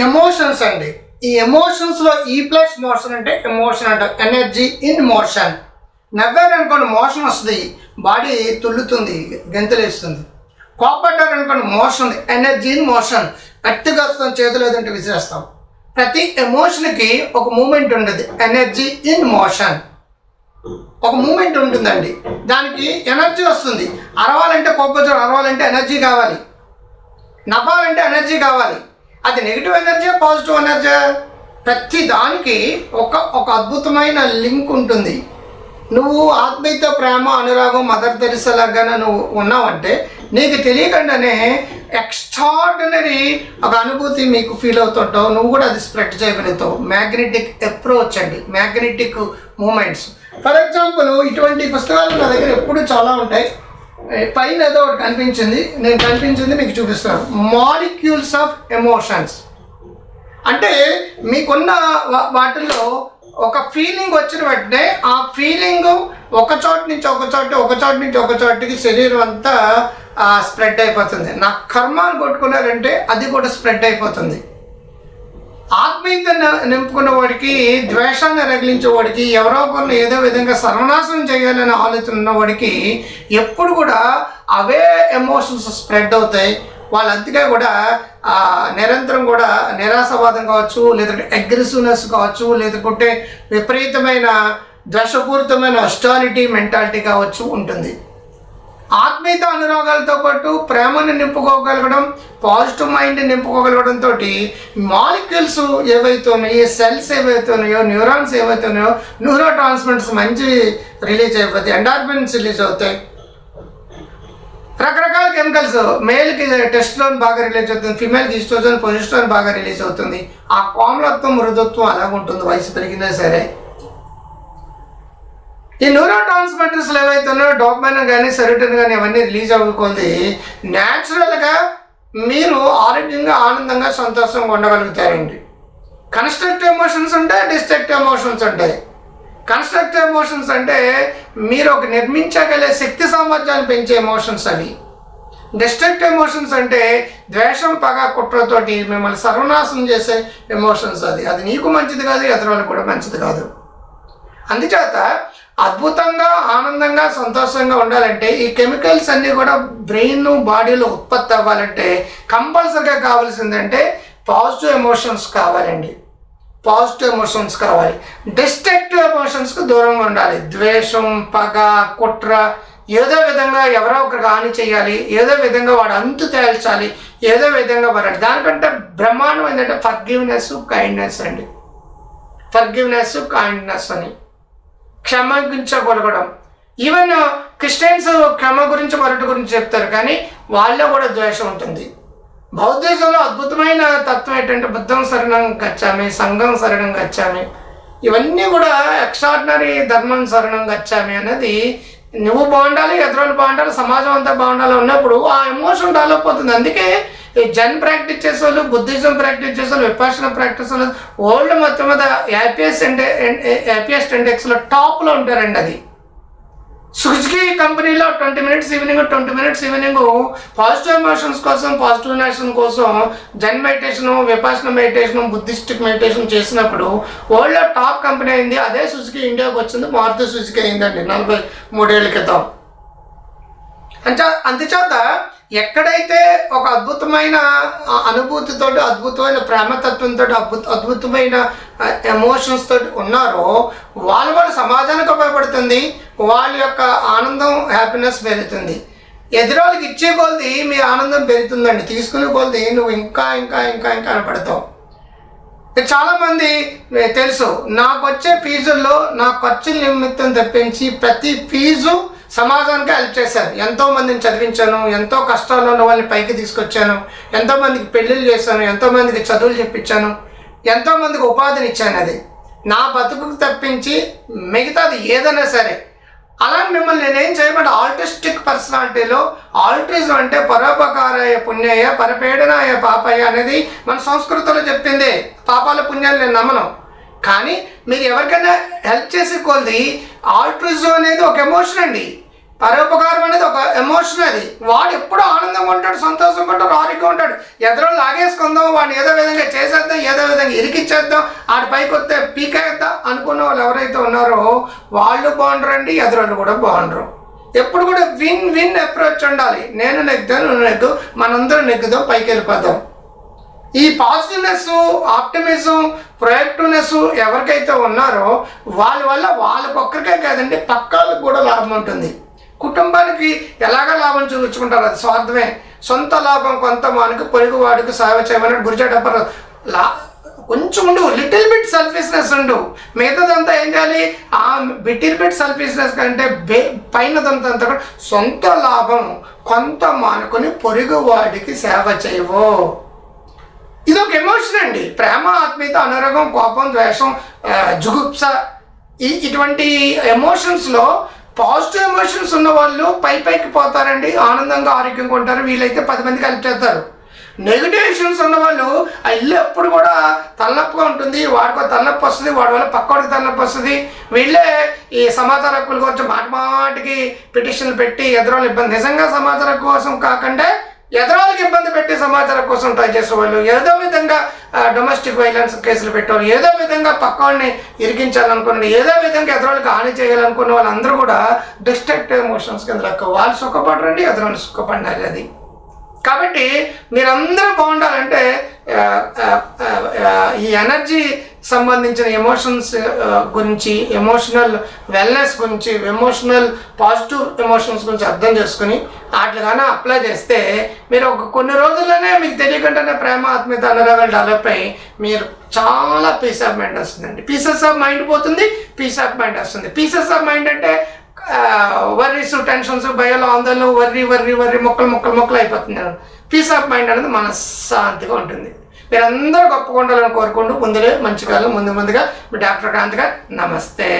Emotions అండి. ఈ ఎమోషన్స్లో ఈ ప్లస్ మోషన్ అంటే ఎమోషన్ అంటారు ఎనర్జీ ఇన్ మోషన్ నవ్వారనుకోండి మోషన్ వస్తుంది. బాడీ తుల్లుతుంది గెంతులేస్తుంది కోపడ్డారు అనుకోండి మోషన్ ఉంది. ఎనర్జీ ఇన్ మోషన్ గట్టిగా వస్తాం చేతులు ఏదంటే విసిరేస్తాం. ప్రతి ఎమోషన్కి ఒక మూమెంట్ ఉండదు. ఎనర్జీ ఇన్ మోషన్ ఒక మూమెంట్ ఉంటుందండి. దానికి ఎనర్జీ వస్తుంది. అరవాలంటే కోపం అరవాలంటే ఎనర్జీ కావాలి. నవ్వాలంటే ఎనర్జీ కావాలి. అది నెగిటివ్ ఎనర్జీ పాజిటివ్ ఎనర్జీ ప్రతి దానికి ఒక ఒక అద్భుతమైన లింక్ ఉంటుంది. నువ్వు ఆత్మీయత ప్రేమ అనురాగం మదర్ తెరిసా నువ్వు ఉన్నావంటే నీకు తెలియకుండానే ఎక్స్ట్రాడినరీ ఒక అనుభూతి మీకు ఫీల్ అవుతుంటావు. నువ్వు కూడా అది స్ప్రెడ్ చేయగలుగుతావు. మ్యాగ్నెటిక్ అప్రోచ్ అండి. మ్యాగ్నెటిక్ మూమెంట్స్ ఫర్ ఎగ్జాంపుల్ ఇటువంటి పుస్తకాలు నా దగ్గర ఎప్పుడూ చాలా ఉంటాయి. పైన ఏదో ఒకటి కనిపించింది. నేను కనిపించింది మీకు చూపిస్తాను. మాలిక్యూల్స్ ఆఫ్ ఎమోషన్స్ అంటే మీకున్న వా- వాటిల్లో ఒక ఫీలింగ్ వచ్చిన వెంటనే ఆ ఫీలింగ్ ఒక చోటు నుంచి ఒక చోటు ఒక చోటు నుంచి ఒక చోటుకి శరీరం అంతా స్ప్రెడ్ అయిపోతుంది. నా కర్మాలు కొట్టుకున్నారంటే అది కూడా స్ప్రెడ్ అయిపోతుంది. ఆత్మీయత నింపుకున్న వాడికి ద్వేషాన్ని రగిలించే వాడికి ఎవరో ఒకరిని ఏదో విధంగా సర్వనాశనం చేయాలనే ఆలోచన ఉన్నవాడికి ఎప్పుడు కూడా అవే ఎమోషన్స్ స్ప్రెడ్ అవుతాయి. వాళ్ళంతగా కూడా నిరంతరం కూడా నిరాశవాదం కావచ్చు లేదంటే అగ్రెసివ్నెస్ కావచ్చు లేదంటే విపరీతమైన ద్వేషపూరితమైన హస్టాలిటీ మెంటాలిటీ కావచ్చు ఉంటుంది. ఆత్మీయత అనురాగాలతో పాటు ప్రేమను నింపుకోగలగడం పాజిటివ్ మైండ్ నింపుకోగలగడంతో మాలిక్యూల్స్ ఏవైతే ఉన్నాయో సెల్స్ ఏవైతే ఉన్నాయో న్యూరాన్స్ ఏవైతే ఉన్నాయో న్యూరో ట్రాన్స్మిటర్స్ మంచి రిలీజ్ అయిపోతాయి ఎండార్మెంట్స్ రిలీజ్ అవుతాయి. రకరకాల కెమికల్స్ మేల్కి టెస్ట్లోన్ బాగా రిలీజ్ అవుతుంది ఫిమేల్కి ఈస్ట్రోజన్ పొజిస్ట్రోన్ బాగా రిలీజ్ అవుతుంది. ఆ కోమలత్వం మృదుత్వం అలాగుంటుంది వయసు పెరిగినా సరే. ఈ న్యూరో ట్రాన్స్మిటర్స్ ఏవైతే ఉన్నాయో డోపమైన్ కానీ సెరోటిన్ కానీ అవన్నీ రిలీజ్ అవ్వకొంది న్యాచురల్గా మీరు ఆరోగ్యంగా ఆనందంగా సంతోషంగా ఉండగలుగుతారండి. కన్స్ట్రక్టివ్ ఎమోషన్స్ ఉంటాయి డిస్ట్రక్టివ్ ఎమోషన్స్ ఉంటాయి కన్స్ట్రక్టివ్ ఎమోషన్స్ అంటే మీరు ఒక నిర్మించగలిగే శక్తి సామర్థ్యాన్ని పెంచే ఎమోషన్స్ అవి. డిస్ట్రక్టివ్ ఎమోషన్స్ అంటే ద్వేషం పగ కుట్రతోటి మిమ్మల్ని సర్వనాశనం చేసే ఎమోషన్స్ అది. అది నీకు మంచిది కాదు ఎదురు కూడా మంచిది కాదు. అందుచేత అద్భుతంగా ఆనందంగా సంతోషంగా ఉండాలంటే ఈ కెమికల్స్ అన్నీ కూడా బ్రెయిన్ బాడీలో ఉత్పత్తి అవ్వాలంటే కంపల్సరిగా కావాల్సిందంటే పాజిటివ్ ఎమోషన్స్ కావాలండి. పాజిటివ్ ఎమోషన్స్ కావాలి. డిస్ట్రక్టివ్ ఎమోషన్స్కి దూరంగా ఉండాలి. ద్వేషం పగ కుట్ర ఏదో విధంగా ఎవరో ఒకరికి హాని చేయాలి. ఏదో విధంగా వాడు అంతు తేల్చాలి. ఏదో విధంగా వాడాలి దానికంటే బ్రహ్మాండం ఏంటంటే ఫర్గివ్నెస్ కైండ్నెస్ అండి. ఫర్గివ్నెస్ కైండ్నెస్ అని. క్షమించగలగడం ఈవెన్ క్రిస్టియన్స్ క్షమ గురించి మరొకటి గురించి చెప్తారు కానీ వాళ్ళలో కూడా ద్వేషం ఉంటుంది. బౌద్ధిజంలో అద్భుతమైన తత్వం ఏంటంటే బుద్ధం శరణం గచ్చామి సంఘం శరణం గచ్చామి. ఇవన్నీ కూడా ఎక్స్ట్రాడినరీ ధర్మం శరణం గచ్చామి అనేది నువ్వు బాగుండాలి ఎదురోళ్ళు బాగుండాలి సమాజం అంతా బాగుండాలి ఉన్నప్పుడు ఆ ఎమోషన్ డెవలప్ అవుతుంది. అందుకే ఈ జన్ ప్రాక్టీస్ చేసేవాళ్ళు బుద్ధిజం ప్రాక్టీస్ చేసేవాళ్ళు విపాషణ విపాసన ప్రాక్టీస్ వాళ్ళు వరల్డ్ మొత్తం మీద హ్యాపీయెస్ట్ ఇండే హ్యాపీయెస్ట్ ఇండెక్స్లో టాప్లో ఉంటారండి అది. సుజుకి కంపెనీలో twenty minutes evening twenty minutes evening positive emotions కోసం పాజిటివ్ నేషన్ కోసం zen meditation Vipassana meditation Buddhistic meditation చేసినప్పుడు వరల్డ్లో టాప్ కంపెనీ అయింది. అదే సుజుకి ఇండియాకి వచ్చింది మారుతి సుజుకి అయిందండి నలభై మూడేళ్ళ క్రితం. అంటే అందుచేత ఎక్కడైతే ఒక అద్భుతమైన అనుభూతితో అనుభూతితోటి అద్భుతమైన ప్రేమతత్వంతో అద్భుత అద్భుతమైన ఎమోషన్స్ తోటి ఉన్నారో వాళ్ళ వాళ్ళ సమాజానికి ఉపయోగపడుతుంది. వాళ్ళ యొక్క ఆనందం హ్యాపీనెస్ పెరుగుతుంది. ఎదురోళ్ళకి ఇచ్చే కొలది మీ ఆనందం పెరుగుతుందండి. తీసుకునే కొలది నువ్వు ఇంకా ఇంకా ఇంకా ఇంకా కనపడతావు. చాలామంది తెలుసు నాకు వచ్చే ఫీజుల్లో నా ఖర్చుల నిమిత్తం తప్పించి ప్రతి ఫీజు సమాజానికి హెల్ప్ చేశాను ఎంతో మందిని చదివించాను ఎంతో కష్టాల్లో ఉన్న వాళ్ళని పైకి తీసుకొచ్చాను ఎంతో మందికి పెళ్ళిళ్ళు చేశాను ఎంతో మందికి చదువులు చెప్పించాను ఎంతో మందికి ఉపాధిని ఇచ్చాను అది. నా బతుకుకు తప్పించి మిగతాది ఏదైనా సరే. అలా మిమ్మల్ని నేనేం చేయమంటే ఆల్టిస్టిక్ పర్సనాలిటీలో ఆల్ట్రిజం అంటే పరోపకారాయ పుణ్యాయ పరపేడనాయ పాపయ్య అనేది మన సంస్కృతిలో చెప్పింది. పాపాల పుణ్యాలు నేను నమ్మను. కానీ మీరు ఎవరికైనా హెల్ప్ చేసే కొలది ఆల్ట్రిజం అనేది ఒక ఎమోషన్ అండి. పరోపకారం అనేది ఒక ఎమోషన్ అది. వాడు ఎప్పుడు ఆనందంగా ఉంటాడు సంతోషంగా ఉంటాడు ఆరోగ్యంగా ఉంటాడు. ఎదరో లాగేసుకుందాం వాడిని ఏదో విధంగా చేసేద్దాం ఏదో విధంగా ఇరికిచ్చేద్దాం ఆడి పైకి వస్తే పీకేద్దాం అనుకున్న వాళ్ళు ఎవరైతే ఉన్నారో వాళ్ళు బాగుండరండి ఎదురోళ్ళు కూడా బాగుండరు. ఎప్పుడు కూడా విన్ విన్ అప్రోచ్ ఉండాలి. నేను నెగ్గుతాను నువ్వు నెగ్గు మనందరం నెగ్గుదాం పైకి వెళ్ళిపోతాం ఈ పాజిటివ్నెస్ ఆప్టిమిజం ప్రొయాక్టివ్నెస్ ఎవరికైతే ఉన్నారో వాళ్ళ వల్ల వాళ్ళకొక్కరికే కాదండి పక్కాలకు కూడా లాభం ఉంటుంది. కుటుంబానికి ఎలాగ లాభం చూపించుకుంటారు? అది స్వార్థమే. సొంత లాభం కొంత మనకు పొరుగు వాడికి సేవ చేయమని గురిచేటప్పుడు లా కొంచెం ఉండు లిటిల్ బిట్ సెల్ఫిష్నెస్ ఉండు. మిగతాదంతా ఏం చేయాలి? ఆ లిటిల్ బిట్ సెల్ఫిష్నెస్ కంటే బే పైనదంతా అంతా కూడా సొంత లాభం కొంత మానుకొని పొరుగు వాడికి సేవ చేయవు. ఇది ఒక ఎమోషన్ అండి. ప్రేమ ఆత్మీయత అనురాగం కోపం ద్వేషం జుగుప్స. ఈ ఇటువంటి ఎమోషన్స్లో పాజిటివ్ ఎమోషన్స్ ఉన్న వాళ్ళు పై పైకి పోతారండి. ఆనందంగా ఆరోగ్యంగా ఉంటారు. వీలైతే పది మంది హెల్ప్ చేస్తారు. నెగిటివ్ ఎమోషన్స్ ఉన్న వాళ్ళు ఆ ఇల్లు ఎప్పుడు కూడా తలనొప్పిగా ఉంటుంది. వాడికో తలనొప్పి వస్తుంది. వాడి వల్ల పక్కవాడికి తలనొప్పి వస్తుంది. వీళ్ళే ఈ సమాచార హక్కుల గురించి మాట మాటికి పిటిషన్లు పెట్టి ఎదురోళ్ళు ఇబ్బంది. నిజంగా సమాచార కోసం కాకుండా ఎదరాలకు ఇబ్బంది సమాచారం కోసం ట్రై చేసే వాళ్ళు. ఏదో విధంగా డొమెస్టిక్ వైలెన్స్ కేసులు పెట్టేవాళ్ళు ఏదో విధంగా పక్క వాళ్ళని ఇరికించాలనుకున్న ఏదో విధంగా ఎదురోళ్ళకి హాని చేయాలనుకున్న వాళ్ళందరూ కూడా డిస్ట్రక్టివ్ ఎమోషన్స్ కింద లెక్క. వాళ్ళు సుఖపడరండి ఎదురోళ్ళు సుఖపడాలి అది. కాబట్టి మీరందరూ బాగుండాలంటే ఈ ఎనర్జీ సంబంధించిన ఎమోషన్స్ గురించి ఎమోషనల్ వెల్నెస్ గురించి ఎమోషనల్ పాజిటివ్ ఎమోషన్స్ గురించి అర్థం చేసుకుని వాటిగానే అప్లై చేస్తే మీరు ఒక కొన్ని రోజుల్లోనే మీకు తెలియకుండానే ప్రేమ ఆత్మీయత అనురాగాలు డెవలప్ అయ్యి మీరు చాలా పీస్ ఆఫ్ మైండ్ వస్తుందండి. పీసెస్ ఆఫ్ మైండ్ పోతుంది పీస్ ఆఫ్ మైండ్ వస్తుంది. పీసెస్ ఆఫ్ మైండ్ అంటే వర్రీస్ టెన్షన్స్ భయాలు ఆందోళన వర్రీ వర్రీ వర్రీ మొక్కలు మొక్కలు మొక్కలు అయిపోతుంది పీస్ ఆఫ్ మైండ్ అనేది మనశ్శాంతిగా ఉంటుంది. మీరందరూ గొప్ప కొండాలని కోరుకుంటూ ముందులే మంచి కాలం ముందు ముందుగా మీ డాక్టర్ కాంత్ గారు నమస్తే.